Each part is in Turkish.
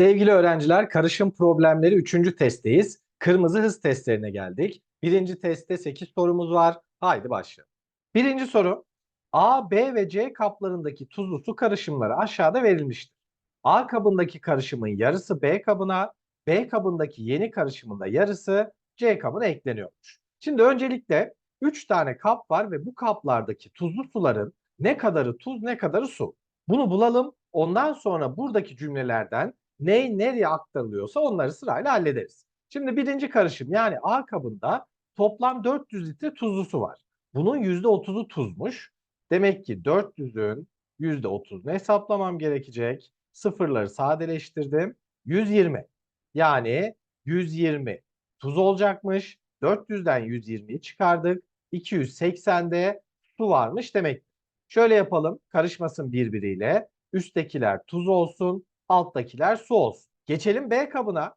Sevgili öğrenciler, karışım problemleri 3. testteyiz. Kırmızı hız testlerine geldik. Birinci testte 8 sorumuz var. Haydi başlayalım. Birinci soru. A, B ve C kaplarındaki tuzlu su karışımları aşağıda verilmiştir. A kabındaki karışımın yarısı B kabına, B kabındaki yeni karışımın da yarısı C kabına ekleniyormuş. Şimdi öncelikle 3 tane kap var ve bu kaplardaki tuzlu suların ne kadarı tuz ne kadarı su. Bunu bulalım. Ondan sonra buradaki cümlelerden ne nereye aktarılıyorsa onları sırayla hallederiz. Şimdi birinci karışım yani A kabında toplam 400 litre tuzlu su var. Bunun %30'u tuzmuş. Demek ki 400'ün %30'unu hesaplamam gerekecek. Sıfırları sadeleştirdim. 120. Yani 120 tuz olacakmış. 400'den 120'yi çıkardık. 280'de su varmış demek. Şöyle yapalım. Karışmasın birbiriyle. Üsttekiler tuz olsun. Alttakiler su olsun. Geçelim B kabına.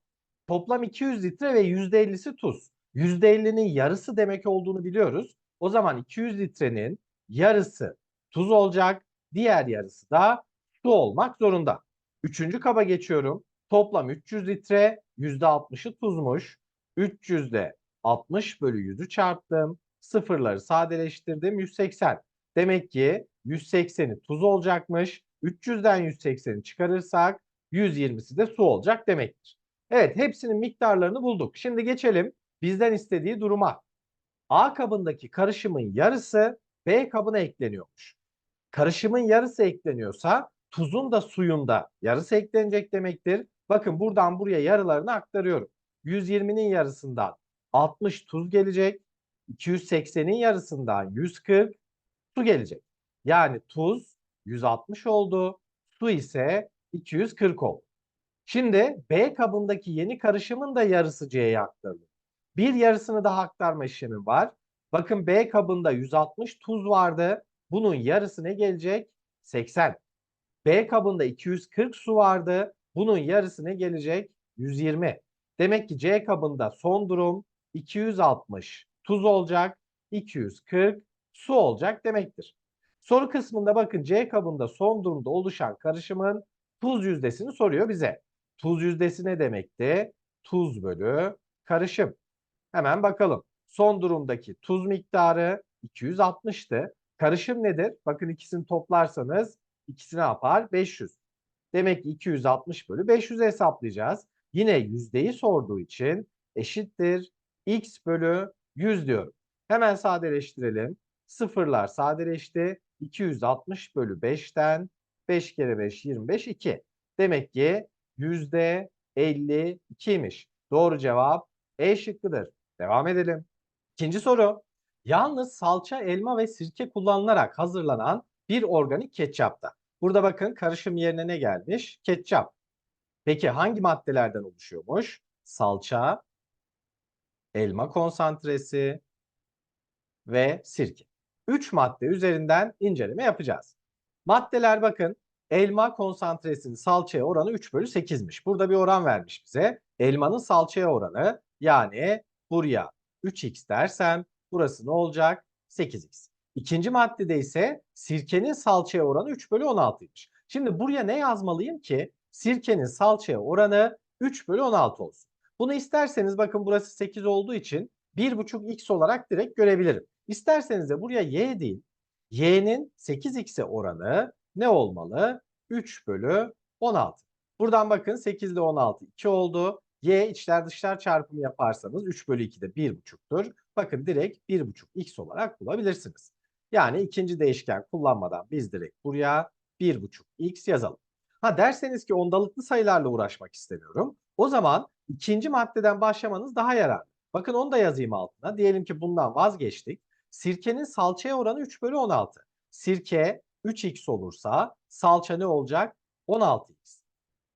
Toplam 200 litre ve %50'si tuz. %50'nin yarısı demek olduğunu biliyoruz. O zaman 200 litrenin yarısı tuz olacak. Diğer yarısı da su olmak zorunda. Üçüncü kaba geçiyorum. Toplam 300 litre %60'ı tuzmuş. 300'de 60 bölü 100'ü çarptım. Sıfırları sadeleştirdim 180. Demek ki 180'i tuz olacakmış. 300'den 180'i çıkarırsak 120'si de su olacak demektir. Evet hepsinin miktarlarını bulduk. Şimdi geçelim bizden istediği duruma. A kabındaki karışımın yarısı B kabına ekleniyormuş. Karışımın yarısı ekleniyorsa tuzun da suyun da yarısı eklenecek demektir. Bakın buradan buraya yarılarını aktarıyorum. 120'nin yarısından 60 tuz gelecek. 280'in yarısından 140 su gelecek. Yani tuz 160 oldu. Su ise 240 oldu. Şimdi B kabındaki yeni karışımın da yarısı C'ye aktarılıyor. Bir yarısını daha aktarma işlemi var. Bakın B kabında 160 tuz vardı. Bunun yarısı ne gelecek? 80. B kabında 240 su vardı. Bunun yarısı ne gelecek? 120. Demek ki C kabında son durum 260 tuz olacak. 240 su olacak demektir. Soru kısmında bakın C kabında son durumda oluşan karışımın tuz yüzdesini soruyor bize. Tuz yüzdesi ne demekti? Tuz bölü karışım. Hemen bakalım. Son durumdaki tuz miktarı 260'tı. Karışım nedir? Bakın ikisini toplarsanız ikisi ne yapar? 500. Demek ki 260 bölü 500 hesaplayacağız. Yine yüzdeyi sorduğu için eşittir x bölü 100 diyorum. Hemen sadeleştirelim. Sıfırlar sadeleşti. 260 bölü 5'ten 5 kere 5 25 2. Demek ki yüzde 52'ymiş. Doğru cevap E şıkkıdır. Devam edelim. İkinci soru. Yalnız salça, elma ve sirke kullanılarak hazırlanan bir organik ketçapta. Burada bakın karışım yerine ne gelmiş? Ketçap. Peki hangi maddelerden oluşuyormuş? Salça, elma konsantresi ve sirke. 3 madde üzerinden inceleme yapacağız. Maddeler bakın elma konsantresinin salçaya oranı 3 bölü 8'miş. Burada bir oran vermiş bize. Elmanın salçaya oranı yani buraya 3x dersem burası ne olacak? 8x. İkinci maddede ise sirkenin salçaya oranı 3 bölü 16'ymış. Şimdi buraya ne yazmalıyım ki sirkenin salçaya oranı 3 bölü 16 olsun. Bunu isterseniz bakın burası 8 olduğu için 1,5x olarak direkt görebilirim. İsterseniz de buraya y değil. y'nin 8x'e oranı ne olmalı? 3 bölü 16. Buradan bakın 8 ile 16 2 oldu. Y içler dışlar çarpımı yaparsanız 3 bölü 2 de 1,5'tur. Bakın direkt 1,5x olarak bulabilirsiniz. Yani ikinci değişken kullanmadan biz direkt buraya 1,5x yazalım. Ha derseniz ki ondalıklı sayılarla uğraşmak istemiyorum. O zaman ikinci maddeden başlamanız daha yararlı. Bakın onu da yazayım altına. Diyelim ki bundan vazgeçtik. Sirkenin salçaya oranı 3 bölü 16. Sirke 3x olursa salça ne olacak? 16x.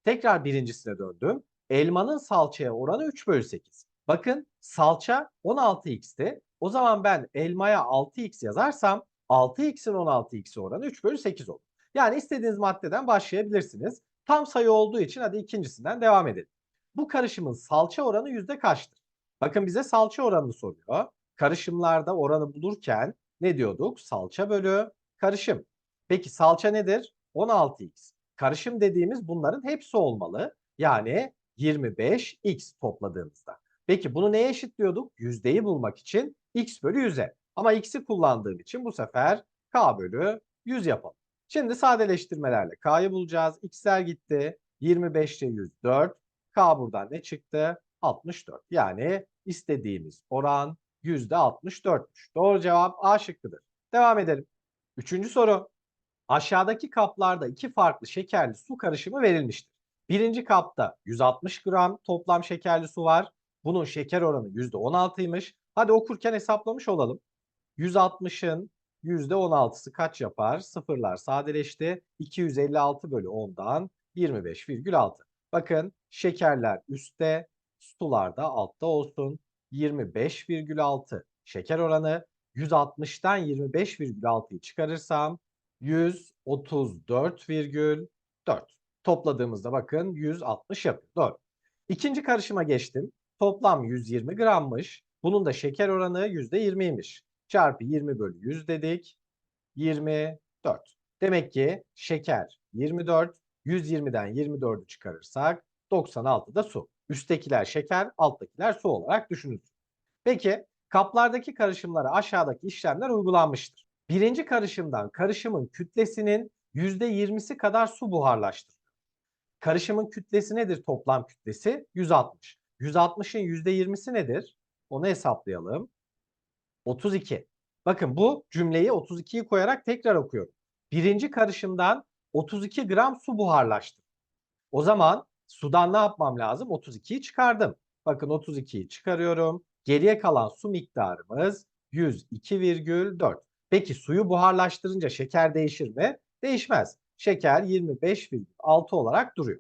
Tekrar birincisine döndüm. Elmanın salçaya oranı 3 bölü 8. Bakın salça 16x'ti. O zaman ben elmaya 6x yazarsam 6x'in 16x'e oranı 3 bölü 8 olur. Yani istediğiniz maddeden başlayabilirsiniz. Tam sayı olduğu için hadi ikincisinden devam edelim. Bu karışımın salça oranı yüzde kaçtır? Bakın bize salça oranını soruyor. Karışımlarda oranı bulurken ne diyorduk? Salça bölü karışım. Peki salça nedir? 16x. Karışım dediğimiz bunların hepsi olmalı. Yani 25x topladığımızda. Peki bunu neye eşitliyorduk? Yüzdeyi bulmak için x bölü 100'e. Ama x'i kullandığım için bu sefer k bölü 100 yapalım. Şimdi sadeleştirmelerle k'yı bulacağız. x'ler gitti. 25'te 104. K buradan ne çıktı? 64. Yani istediğimiz oran %64'müş. Doğru cevap A şıkkıdır. Devam edelim. Üçüncü soru. Aşağıdaki kaplarda iki farklı şekerli su karışımı verilmiştir. Birinci kapta 160 gram toplam şekerli su var. Bunun şeker oranı %16'ymış. Hadi okurken hesaplamış olalım. 160'ın %16'sı kaç yapar? Sıfırlar sadeleşti. 256 bölü 10'dan 25,6. Bakın şekerler üstte, sular da altta olsun. 25,6 şeker oranı. 160'tan 25,6'yı çıkarırsam 134,4. Topladığımızda bakın 160 yapıyor. Doğru. İkinci karışıma geçtim. Toplam 120 grammış. Bunun da şeker oranı %20'ymiş. Çarpı 20 bölü 100 dedik. 24. Demek ki şeker 24. 120'den 24'ü çıkarırsak 96 da su. Üsttekiler şeker, alttakiler su olarak düşünülür. Peki kaplardaki karışımlara aşağıdaki işlemler uygulanmıştır. Birinci karışımdan karışımın kütlesinin %20'si kadar su buharlaştırılıyor. Karışımın kütlesi nedir toplam kütlesi? 160. 160'ın %20'si nedir? Onu hesaplayalım. 32. Bakın bu cümleyi 32'yi koyarak tekrar okuyorum. Birinci karışımdan 32 gram su buharlaştı. O zaman sudan ne yapmam lazım? 32'yi çıkardım. Bakın 32'yi çıkarıyorum. Geriye kalan su miktarımız 102,4. Peki suyu buharlaştırınca şeker değişir mi? Değişmez. Şeker 25,6 olarak duruyor.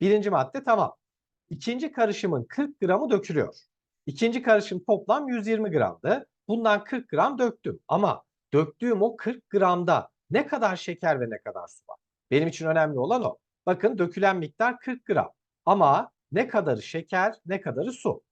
Birinci madde tamam. İkinci karışımın 40 gramı dökülüyor. İkinci karışım toplam 120 gramdı. Bundan 40 gram döktüm. Ama döktüğüm o 40 gramda ne kadar şeker ve ne kadar su var? Benim için önemli olan o. Bakın dökülen miktar 40 gram. Ama ne kadarı şeker, ne kadarı su.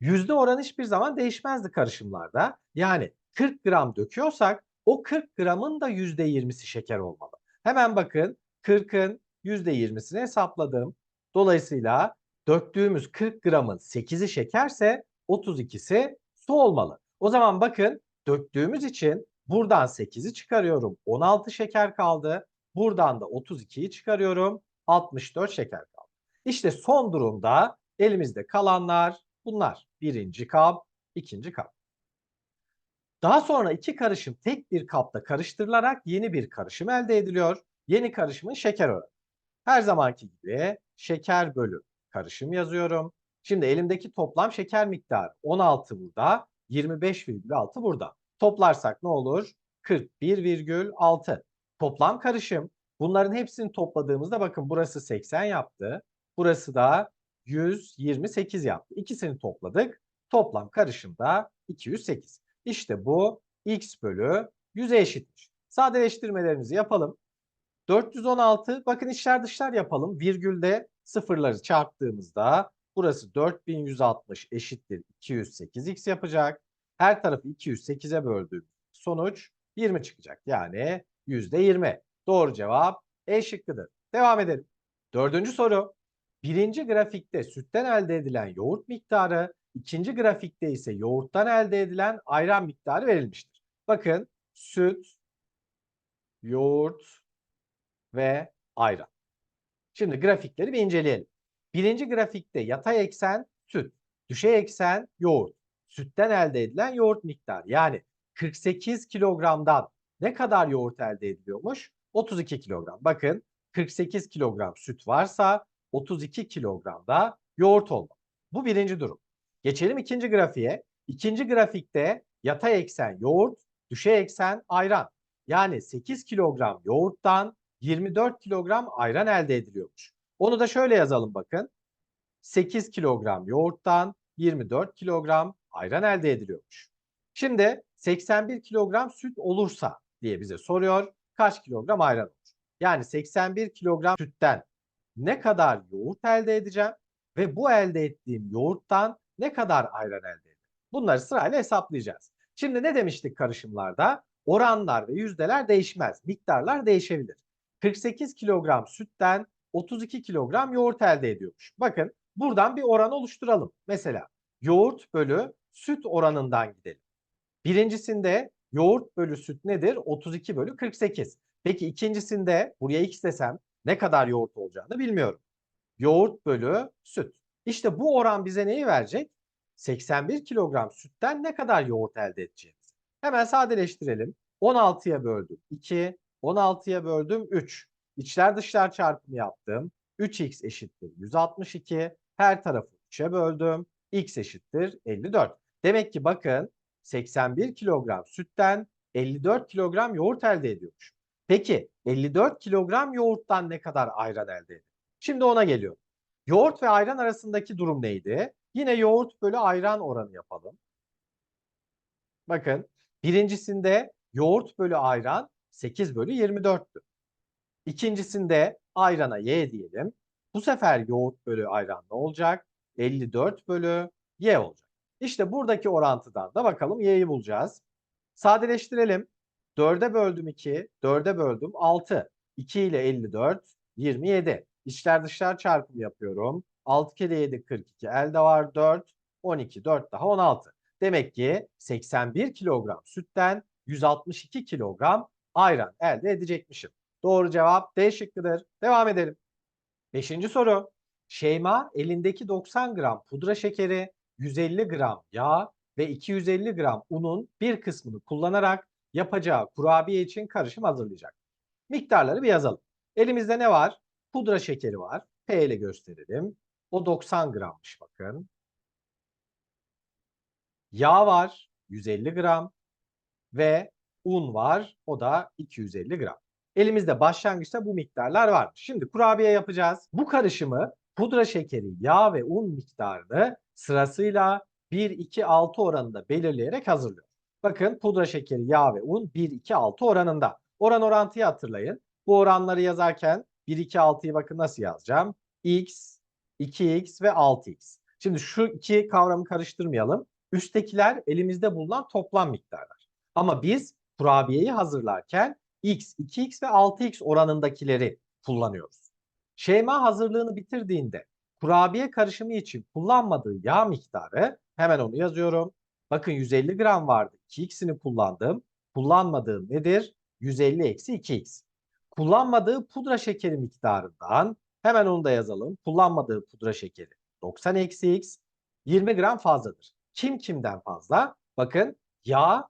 Yüzde oranı hiçbir zaman değişmezdi karışımlarda. Yani 40 gram döküyorsak o 40 gramın da yüzde 20'si şeker olmalı. Hemen bakın 40'ın yüzde 20'sini hesapladım. Dolayısıyla döktüğümüz 40 gramın 8'i şekerse 32'si su olmalı. O zaman bakın döktüğümüz için buradan 8'i çıkarıyorum. 16 şeker kaldı. Buradan da 32'yi çıkarıyorum. 64 şeker kaldı. İşte son durumda elimizde kalanlar bunlar. Birinci kap, ikinci kap. Daha sonra iki karışım tek bir kapta karıştırılarak yeni bir karışım elde ediliyor. Yeni karışımın şeker oranı. Her zamanki gibi şeker bölü karışım yazıyorum. Şimdi elimdeki toplam şeker miktarı 16 burada, 25,6 burada. Toplarsak ne olur? 41,6. Toplam karışım. Bunların hepsini topladığımızda bakın burası 80 yaptı. Burası da 128 yaptı. İkisini topladık. Toplam karışım da 208. İşte bu x bölü 100'e eşitmiş. Sadeleştirmelerimizi yapalım. 416 bakın içler dışlar yapalım. Virgülde sıfırları çarptığımızda burası 4160 eşittir 208x yapacak. Her tarafı 208'e böldüğüm sonuç 20 çıkacak. Yani %20. Doğru cevap E şıkkıdır. Devam edelim. Dördüncü soru. Birinci grafikte sütten elde edilen yoğurt miktarı, ikinci grafikte ise yoğurttan elde edilen ayran miktarı verilmiştir. Bakın süt, yoğurt ve ayran. Şimdi grafikleri bir inceleyelim. Birinci grafikte yatay eksen süt, düşey eksen yoğurt. Sütten elde edilen yoğurt miktarı. Yani 48 kilogramdan ne kadar yoğurt elde ediliyormuş? 32 kilogram. Bakın 48 kilogram süt varsa 32 kilogram da yoğurt olmalı. Bu birinci durum. Geçelim ikinci grafiğe. İkinci grafikte yatay eksen yoğurt, düşey eksen ayran. Yani 8 kilogram yoğurttan 24 kilogram ayran elde ediliyormuş. Onu da şöyle yazalım bakın. 8 kilogram yoğurttan 24 kilogram ayran elde ediliyormuş. Şimdi 81 kilogram süt olursa diye bize soruyor. Kaç kilogram ayran olur? Yani 81 kilogram sütten ne kadar yoğurt elde edeceğim ve bu elde ettiğim yoğurttan ne kadar ayran elde edeceğim? Bunları sırayla hesaplayacağız. Şimdi ne demiştik karışımlarda? Oranlar ve yüzdeler değişmez. Miktarlar değişebilir. 48 kilogram sütten 32 kilogram yoğurt elde ediyormuş. Bakın buradan bir oran oluşturalım. Mesela yoğurt bölü süt oranından gidelim. Birincisinde yoğurt bölü süt nedir? 32 bölü 48. Peki ikincisinde buraya x desem ne kadar yoğurt olacağını bilmiyorum. Yoğurt bölü süt. İşte bu oran bize neyi verecek? 81 kilogram sütten ne kadar yoğurt elde edeceğiz? Hemen sadeleştirelim. 16'ya böldüm 2, 16'ya böldüm 3. İçler dışlar çarpımı yaptım. 3x eşittir 162. Her tarafı 3'e böldüm. x eşittir 54. Demek ki bakın 81 kilogram sütten 54 kilogram yoğurt elde ediyormuş. Peki 54 kilogram yoğurttan ne kadar ayran elde ediyor? Şimdi ona geliyorum. Yoğurt ve ayran arasındaki durum neydi? Yine yoğurt bölü ayran oranı yapalım. Bakın birincisinde yoğurt bölü ayran 8 bölü 24'tü. İkincisinde ayrana y diyelim. Bu sefer yoğurt bölü ayran ne olacak? 54 bölü y olacak. İşte buradaki orantıdan da bakalım y'yi bulacağız. Sadeleştirelim. 4'e böldüm 2, 4'e böldüm 6. 2 ile 54, 27. İçler dışlar çarpımı yapıyorum. 6 kere 7 42 elde var 4, 12, 4 daha 16. Demek ki 81 kilogram sütten 162 kilogram ayran elde edecekmişim. Doğru cevap D şıkkıdır. Devam edelim. Beşinci soru. Şeyma elindeki 90 gram pudra şekeri, 150 gram yağ ve 250 gram unun bir kısmını kullanarak yapacağı kurabiye için karışım hazırlayacak. Miktarları bir yazalım. Elimizde ne var? Pudra şekeri var. P ile gösterelim. O 90 grammış bakın. Yağ var 150 gram ve un var o da 250 gram. Elimizde başlangıçta bu miktarlar var. Şimdi kurabiye yapacağız. Bu karışımı pudra şekeri, yağ ve un miktarını sırasıyla 1-2-6 oranında belirleyerek hazırlıyor. Bakın pudra şekeri, yağ ve un 1-2-6 oranında. Oran orantıyı hatırlayın. Bu oranları yazarken 1-2-6'yı bakın nasıl yazacağım? X, 2x ve 6x. Şimdi şu iki kavramı karıştırmayalım. Üsttekiler elimizde bulunan toplam miktarlar. Ama biz kurabiyeyi hazırlarken x, 2x ve 6x oranındakileri kullanıyoruz. Şeyma hazırlığını bitirdiğinde kurabiye karışımı için kullanmadığı yağ miktarı hemen onu yazıyorum. Bakın 150 gram vardı. 2x'ini kullandım. Kullanmadığım nedir? 150 eksi 2x. Kullanmadığı pudra şekeri miktarından hemen onu da yazalım. Kullanmadığı pudra şekeri 90 eksi x 20 gram fazladır. Kim kimden fazla? Bakın yağ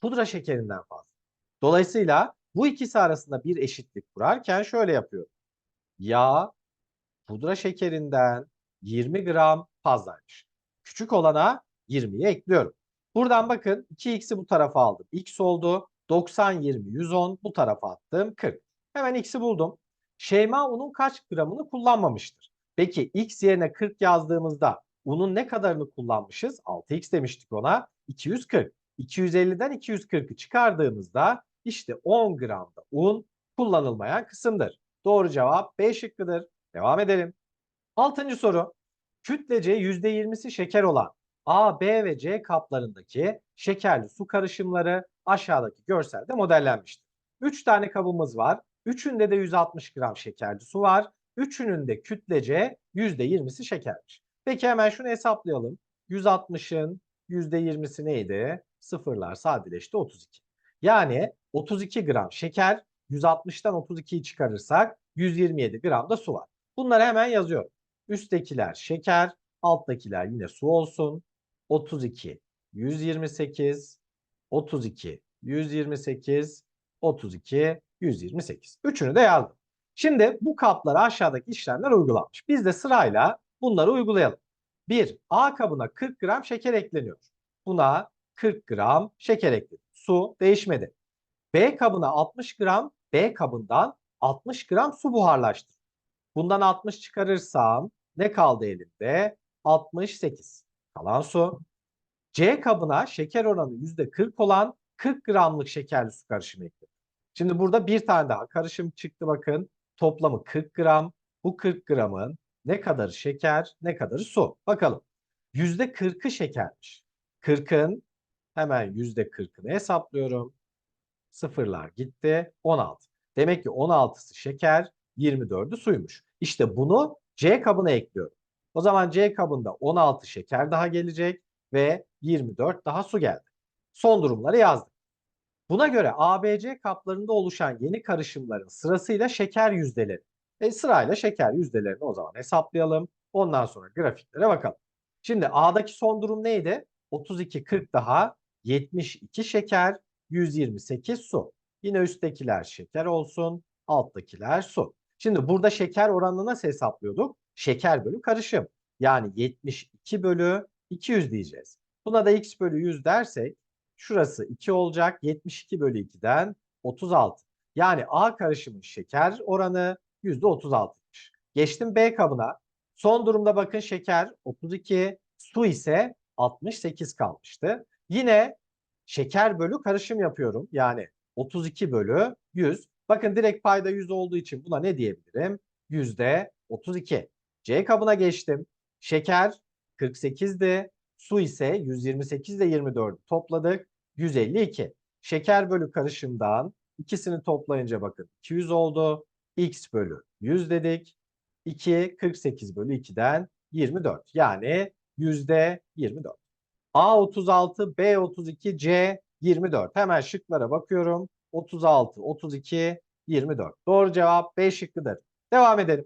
pudra şekerinden fazla. Dolayısıyla bu ikisi arasında bir eşitlik kurarken şöyle yapıyorum. Yağ pudra şekerinden 20 gram fazlaymış. Küçük olana 20'yi ekliyorum. Buradan bakın 2x'i bu tarafa aldım. x oldu. 90, 20, 110 bu tarafa attım 40. Hemen x'i buldum. Şeyma unun kaç gramını kullanmamıştır? Peki x yerine 40 yazdığımızda unun ne kadarını kullanmışız? 6x demiştik ona. 240. 250'den 240'ı çıkardığımızda işte 10 gram da un kullanılmayan kısımdır. Doğru cevap B şıkkıdır. Devam edelim. Altıncı soru. Kütlece %20'si şeker olan A, B ve C kaplarındaki şekerli su karışımları aşağıdaki görselde modellenmiştir. 3 tane kabımız var. Üçünde de 160 gram şekerli su var. Üçünün de kütlece %20'si şekermiş. Peki hemen şunu hesaplayalım. 160'ın %20'si neydi? Sıfırlar sadeleşti 32. Yani 32 gram şeker 160'tan 32'yi çıkarırsak 127 gram da su var. Bunları hemen yazıyorum. Üsttekiler şeker, alttakiler yine su olsun. 32, 128, 32, 128, 32, 128. Üçünü de yazdım. Şimdi bu kaplara aşağıdaki işlemler uygulanmış. Biz de sırayla bunları uygulayalım. 1. A kabına 40 gram şeker ekleniyor. Buna 40 gram şeker ekledim. Su değişmedi. B kabına 60 gram, B kabından 60 gram su buharlaştı. Bundan 60 çıkarırsam ne kaldı elimde? 68. Kalan su. C kabına şeker oranı %40 olan 40 gramlık şekerli su karışımı ekledim. Şimdi burada bir tane daha karışım çıktı bakın. Toplamı 40 gram. Bu 40 gramın ne kadarı şeker, ne kadarı su? Bakalım. %40'ı şekermiş. 40'ın hemen %40'ını hesaplıyorum. Sıfırlar gitti. 16. Demek ki 16'sı şeker, 24'ü suymuş. İşte bunu C kabına ekliyorum. O zaman C kabında 16 şeker daha gelecek ve 24 daha su geldi. Son durumları yazdık. Buna göre ABC kaplarında oluşan yeni karışımların sırasıyla şeker yüzdeleri. E sırayla şeker yüzdelerini o zaman hesaplayalım. Ondan sonra grafiklere bakalım. Şimdi A'daki son durum neydi? 32, 40 daha 72 şeker, 128 su. Yine üsttekiler şeker olsun, alttakiler su. Şimdi burada şeker oranını nasıl hesaplıyorduk? Şeker bölü karışım. Yani 72 bölü 200 diyeceğiz. Buna da x bölü 100 dersek şurası 2 olacak. 72 bölü 2'den 36. Yani A karışımın şeker oranı %36'mış. Geçtim B kabına. Son durumda bakın şeker 32, su ise 68 kalmıştı. Yine şeker bölü karışım yapıyorum. Yani 32 bölü 100. Bakın direkt payda 100 olduğu için buna ne diyebilirim? Yüzde 32. C kabına geçtim. Şeker 48'di. Su ise 128 ile 24'ü topladık. 152. Şeker bölü karışımdan ikisini toplayınca bakın 200 oldu. X bölü 100 dedik. 2 48 bölü 2'den 24. Yani yüzde 24. A 36, B 32, C 24. Hemen şıklara bakıyorum. 36, 32, 24. Doğru cevap B şıkkıdır. Devam edelim.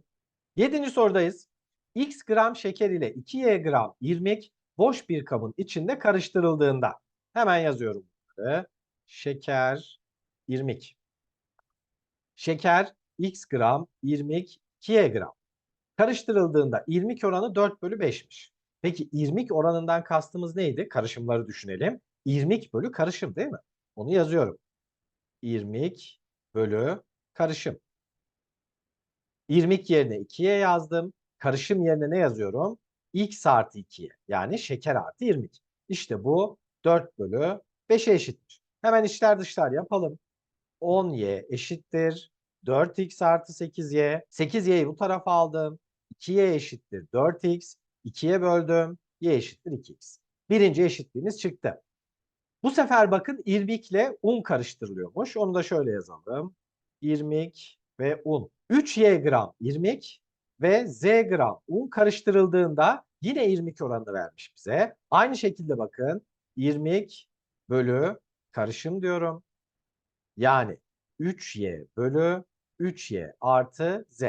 Yedinci sorudayız. X gram şeker ile 2Y gram irmik boş bir kabın içinde karıştırıldığında. Hemen yazıyorum bunları. Şeker, irmik. Şeker X gram, irmik 2Y gram. Karıştırıldığında irmik oranı 4 bölü 5'miş. Peki irmik oranından kastımız neydi? Karışımları düşünelim. İrmik bölü karışım değil mi? Onu yazıyorum. İrmik bölü karışım. İrmik yerine 2'ye yazdım. Karışım yerine ne yazıyorum? X artı 2'ye. Yani şeker artı irmik. İşte bu 4 bölü 5'e eşittir. Hemen içler dışlar yapalım. 10y eşittir. 4x artı 8y. 8y'yi bu tarafa aldım. 2y eşittir 4x. 2'ye böldüm. Y eşittir 2x. Birinci eşitliğimiz çıktı. Bu sefer bakın irmikle un karıştırılıyormuş. Onu da şöyle yazalım. İrmik ve un. 3y gram irmik ve z gram un karıştırıldığında yine irmik oranını vermiş bize. Aynı şekilde bakın irmik bölü karışım diyorum. Yani 3y bölü 3y artı z.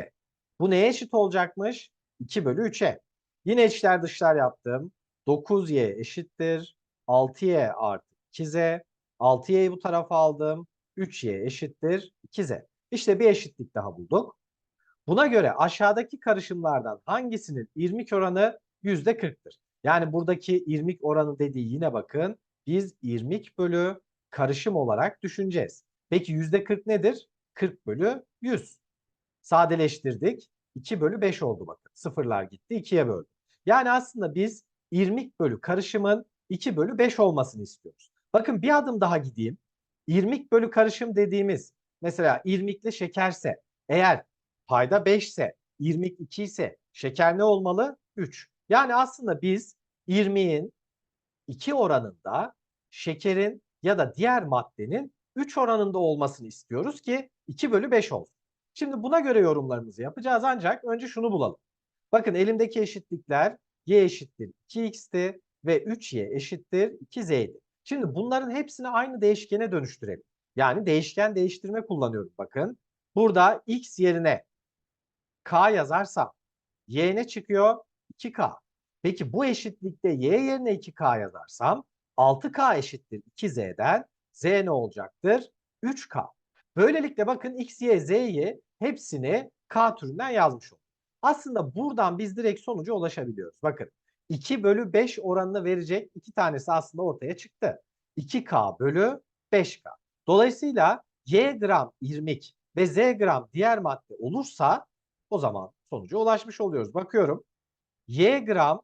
Bu neye eşit olacakmış? 2 bölü 3'e. Yine içler dışlar yaptım. 9y eşittir. 6y artı 2z. 6y'yi bu tarafa aldım. 3y eşittir 2z. İşte bir eşitlik daha bulduk. Buna göre aşağıdaki karışımlardan hangisinin irmik oranı %40'tır? Yani buradaki irmik oranı dediği yine bakın biz irmik bölü karışım olarak düşüneceğiz. Peki %40 nedir? 40 bölü 100. Sadeleştirdik. 2 bölü 5 oldu bakın. Sıfırlar gitti 2'ye böldük. Yani aslında biz irmik bölü karışımın 2 bölü 5 olmasını istiyoruz. Bakın bir adım daha gideyim. İrmik bölü karışım dediğimiz mesela irmikli şekerse eğer payda 5 ise irmik 2 ise şeker ne olmalı? 3. Yani aslında biz irmiğin 2 oranında şekerin ya da diğer maddenin 3 oranında olmasını istiyoruz ki 2 bölü 5 olsun. Şimdi buna göre yorumlarımızı yapacağız ancak önce şunu bulalım. Bakın elimdeki eşitlikler y eşittir 2x'ti ve 3y eşittir 2z'ydi. Şimdi bunların hepsini aynı değişkene dönüştürelim. Yani değişken değiştirme kullanıyorum bakın. Burada x yerine k yazarsam y ne çıkıyor? 2k. Peki bu eşitlikte y yerine 2k yazarsam 6k eşittir 2z'den z ne olacaktır? 3k. Böylelikle bakın x, y, z'yi hepsini k türünden yazmış olduk. Aslında buradan biz direkt sonuca ulaşabiliyoruz. Bakın 2 bölü 5 oranını verecek iki tanesi aslında ortaya çıktı. 2K bölü 5K. Dolayısıyla Y gram irmik ve Z gram diğer madde olursa o zaman sonuca ulaşmış oluyoruz. Bakıyorum. Y gram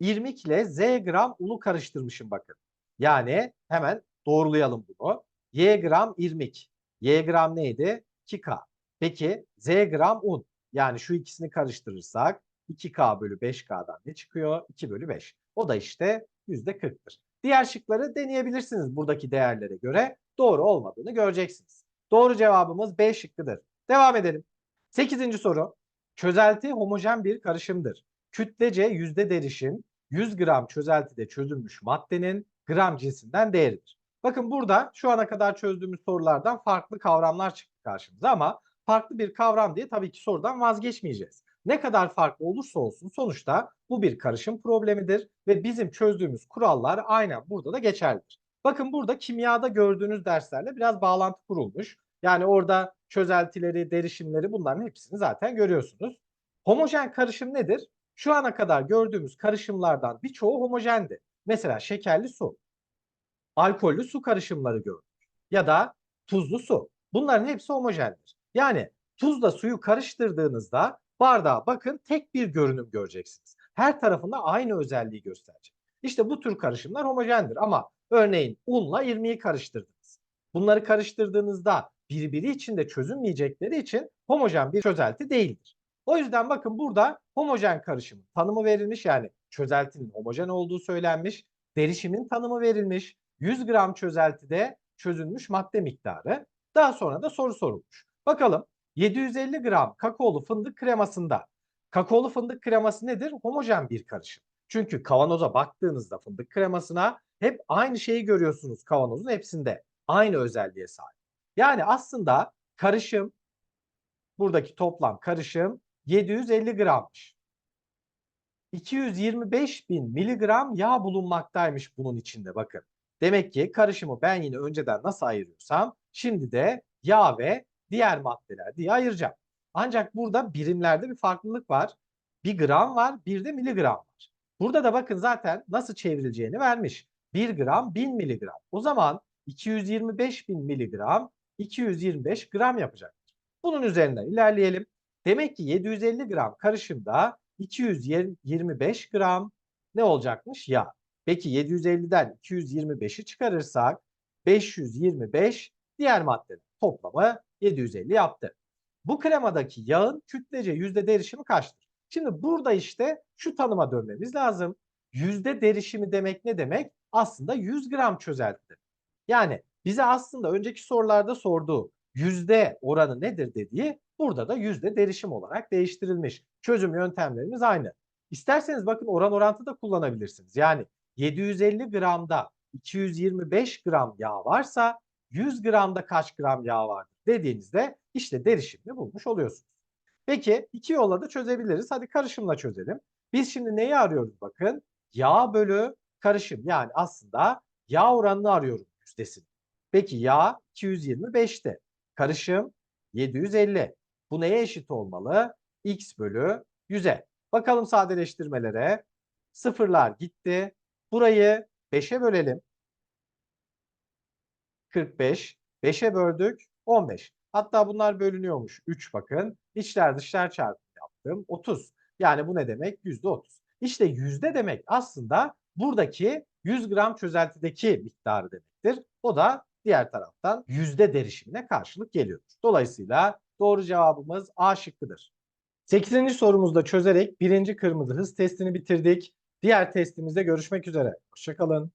irmik ile Z gram unu karıştırmışım bakın. Yani hemen doğrulayalım bunu. Y gram irmik. Y gram neydi? 2K. Peki Z gram un. Yani şu ikisini karıştırırsak 2K bölü 5K'dan ne çıkıyor? 2 bölü 5. O da işte %40'tır. Diğer şıkları deneyebilirsiniz buradaki değerlere göre. Doğru olmadığını göreceksiniz. Doğru cevabımız B şıkkıdır. Devam edelim. Sekizinci soru. Çözelti homojen bir karışımdır. Kütlece yüzde derişim 100 gram çözeltide çözülmüş maddenin gram cinsinden değeridir. Bakın burada şu ana kadar çözdüğümüz sorulardan farklı kavramlar çıktı karşımıza ama farklı bir kavram diye tabii ki sorudan vazgeçmeyeceğiz. Ne kadar farklı olursa olsun sonuçta bu bir karışım problemidir ve bizim çözdüğümüz kurallar aynen burada da geçerlidir. Bakın burada kimyada gördüğünüz derslerle biraz bağlantı kurulmuş. Yani orada çözeltileri, derişimleri bunların hepsini zaten görüyorsunuz. Homojen karışım nedir? Şu ana kadar gördüğümüz karışımlardan birçoğu homojendi. Mesela şekerli su, alkollü su karışımları gördük ya da tuzlu su. Bunların hepsi homojendir. Yani tuzla suyu karıştırdığınızda bardağa bakın tek bir görünüm göreceksiniz. Her tarafında aynı özelliği gösterecek. İşte bu tür karışımlar homojendir ama örneğin unla irmiği karıştırdınız. Bunları karıştırdığınızda birbiri içinde çözünmeyecekleri için homojen bir çözelti değildir. O yüzden bakın burada homojen karışımın tanımı verilmiş yani çözeltinin homojen olduğu söylenmiş. Derişimin tanımı verilmiş. 100 gram çözeltide çözülmüş madde miktarı. Daha sonra da soru sorulmuş. Bakalım 750 gram kakaolu fındık kremasında kakaolu fındık kreması nedir? Homojen bir karışım. Çünkü kavanoza baktığınızda fındık kremasına hep aynı şeyi görüyorsunuz kavanozun hepsinde. Aynı özelliğe sahip. Yani aslında karışım buradaki toplam karışım 750 grammış. 225 bin miligram yağ bulunmaktaymış bunun içinde bakın. Demek ki karışımı ben yine önceden nasıl ayırıyorsam şimdi de yağ ve diğer maddeler diye ayıracağım. Ancak burada birimlerde bir farklılık var. Bir gram var, bir de miligram var. Burada da bakın zaten nasıl çevrileceğini vermiş. 1 gram 1000 miligram. O zaman 225 bin miligram 225 gram yapacaktır. Bunun üzerinden ilerleyelim. Demek ki 750 gram karışımda 225 gram ne olacakmış? Yağ. Peki 750'den 225'i çıkarırsak 525 diğer maddeler toplamı 750 yaptı. Bu kremadaki yağın kütlece yüzde derişimi kaçtır? Şimdi burada işte şu tanıma dönmemiz lazım. Yüzde derişimi demek ne demek? Aslında 100 gram çözelti. Yani bize aslında önceki sorularda sorduğu yüzde oranı nedir dediği burada da yüzde derişim olarak değiştirilmiş. Çözüm yöntemlerimiz aynı. İsterseniz bakın oran orantı da kullanabilirsiniz. Yani 750 gramda 225 gram yağ varsa 100 gramda kaç gram yağ vardır dediğinizde işte derişimini bulmuş oluyorsunuz. Peki iki yolla da çözebiliriz. Hadi karışımla çözelim. Biz şimdi neyi arıyoruz bakın? Yağ bölü karışım. Yani aslında yağ oranını arıyorum yüzdesini. Peki yağ 225'te. Karışım 750. Bu neye eşit olmalı? X bölü 100'e. Bakalım sadeleştirmelere. Sıfırlar gitti. Burayı 5'e bölelim. 45. 5'e böldük. 15. Hatta bunlar bölünüyormuş. 3 bakın. İçler dışlar çarpımı yaptım. 30. Yani bu ne demek? %30. İşte yüzde demek aslında buradaki 100 gram çözeltideki miktarı demektir. O da diğer taraftan yüzde derişimine karşılık geliyor. Dolayısıyla doğru cevabımız A şıkkıdır. 8. sorumuzda çözerek birinci kırmızı hız testini bitirdik. Diğer testimizde görüşmek üzere. Hoşçakalın.